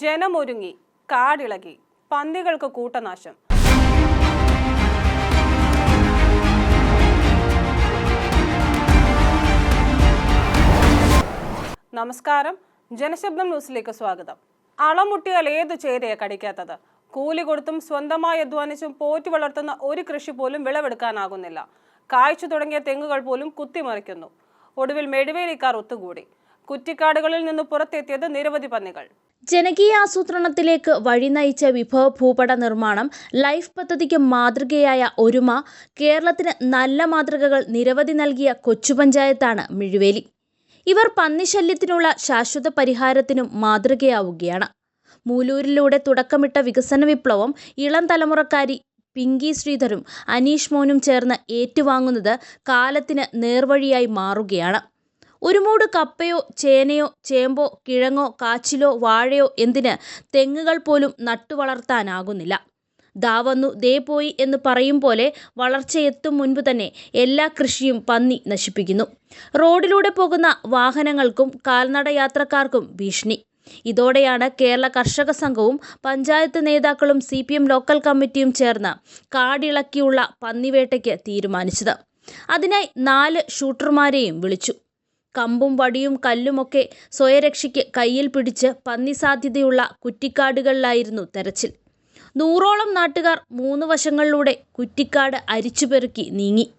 ജനമൊരുങ്ങി കാടിളകി പന്നികൾക്ക് കൂട്ടനാശം. നമസ്കാരം. ജനശബ്ദം ന്യൂസിലേക്ക് സ്വാഗതം. അളമുട്ടിയാൽ ഏത് ചേരയെ കടിക്കാത്തത്? കൂലി കൊടുത്തും സ്വന്തമായി അധ്വാനിച്ചും പോറ്റി വളർത്തുന്ന ഒരു കൃഷി പോലും വിളവെടുക്കാനാകുന്നില്ല. കായ്ച്ചു തുടങ്ങിയ തെങ്ങുകൾ പോലും കുത്തിമറിക്കുന്നു. ഒടുവിൽ മെഴുവേലിക്കാർ ഒത്തുകൂടി. കുറ്റിക്കാടുകളിൽ നിന്ന് പുറത്തെത്തിയത് നിരവധി പന്നികൾ. ജനകീയ ആസൂത്രണത്തിലേക്ക് വഴി നയിച്ച വിഭവ ഭൂപട നിർമ്മാണം ലൈഫ് പദ്ധതിക്ക് മാതൃകയായ ഒരുമ കേരളത്തിന് നല്ല മാതൃകകൾ നിരവധി നൽകിയ കൊച്ചുപഞ്ചായത്താണ് മിഴുവേലി. ഇവർ പന്നിശല്യത്തിനുള്ള ശാശ്വത പരിഹാരത്തിനും മാതൃകയാവുകയാണ്. മൂലൂരിലൂടെ തുടക്കമിട്ട വികസന വിപ്ലവം ഇളം തലമുറക്കാരി പിങ്കി ശ്രീധരും അനീഷ് മോനും ചേർന്ന് ഏറ്റുവാങ്ങുന്നത് കാലത്തിന് നേർവഴിയായി മാറുകയാണ്. ഒരു മൂട് കപ്പയോ ചേനയോ ചേമ്പോ കിഴങ്ങോ കാച്ചിലോ വാഴയോ എന്തിന് തെങ്ങുകൾ പോലും നട്ടുവളർത്താനാകുന്നില്ല. ദാ വന്നു ദേ പോയി എന്ന് പറയും പോലെ വളർച്ചയെത്തും മുൻപ് തന്നെ എല്ലാ കൃഷിയും പന്നി നശിപ്പിക്കുന്നു. റോഡിലൂടെ പോകുന്ന വാഹനങ്ങൾക്കും കാൽനട യാത്രക്കാർക്കും ഭീഷണി. ഇതോടെയാണ് കേരള കർഷക സംഘവും പഞ്ചായത്ത് നേതാക്കളും സി പി എം ലോക്കൽ കമ്മിറ്റിയും ചേർന്ന് കാടിളക്കിയുള്ള പന്നിവേട്ടയ്ക്ക് തീരുമാനിച്ചത്. അതിനായി നാല് ഷൂട്ടർമാരെയും വിളിച്ചു. കമ്പും വടിയും കല്ലുമൊക്കെ സ്വയരക്ഷയ്ക്ക് കയ്യിൽ പിടിച്ച് പന്നി സാധ്യതയുള്ള കുറ്റിക്കാടുകളിലായിരുന്നു തെരച്ചിൽ. നൂറോളം നാട്ടുകാർ മൂന്ന് വശങ്ങളിലൂടെ കുറ്റിക്കാട് അരിച്ചുപെറുക്കി നീങ്ങി.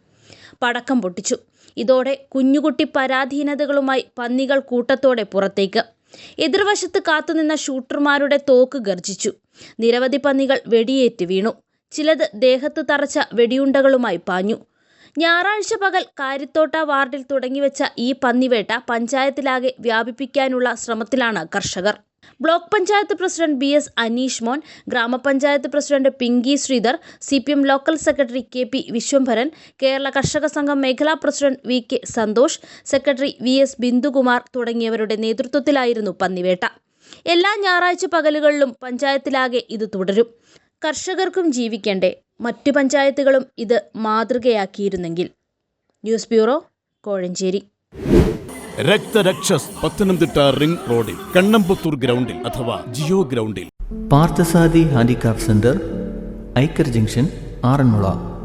പടക്കം പൊട്ടിച്ചു. ഇതോടെ കുഞ്ഞുകുട്ടി പരാധീനതകളുമായി പന്നികൾ കൂട്ടത്തോടെ പുറത്തേക്ക്. എതിർവശത്ത് കാത്തുനിന്ന ഷൂട്ടർമാരുടെ തോക്ക് ഗർജിച്ചു. നിരവധി പന്നികൾ വെടിയേറ്റ് വീണു. ചിലത് ദേഹത്ത് തറച്ച വെടിയുണ്ടകളുമായി പാഞ്ഞു. ഞായറാഴ്ച പകൽ കാരിത്തോട്ട വാർഡിൽ തുടങ്ങിവെച്ച ഈ പന്നിവേട്ട പഞ്ചായത്തിലാകെ വ്യാപിപ്പിക്കാനുള്ള ശ്രമത്തിലാണ് കർഷകർ. Block panchayat president B S Aneesh Mon ഗ്രാമപഞ്ചായത്ത് president Pinky Sreedhar C P M local secretary K P Viswambharan Kerala Karshaka Sangham മേഖലാ president V K Santhosh secretary V S Bindukumar തുടങ്ങിയവരുടെ നേതൃത്വത്തിലായിരുന്നു പന്നിവേട്ട. എല്ലാ ഞായറാഴ്ച പകലുകളിലും പഞ്ചായത്തിലാകെ ഇത് തുടരും. കർഷകർക്കും ജീവിക്കണ്ടേ. മറ്റു പഞ്ചായത്തുകളും ഇത് മാതൃകയാക്കിയിരുന്നെങ്കിൽ. News bureau Kozhencherry. Rakthrakshas Pathanamthitta ring റോഡിൽ കണ്ണമ്പത്തൂർ ഗ്രൗണ്ടിൽ അഥവാ ജിയോ ഗ്രൗണ്ടിൽ. പാർത്ഥസാദി ഹാൻഡിക്രാഫ്റ്റ് സെന്റർ ഐക്കർ ജംഗ്ഷൻ ആറന്മുള.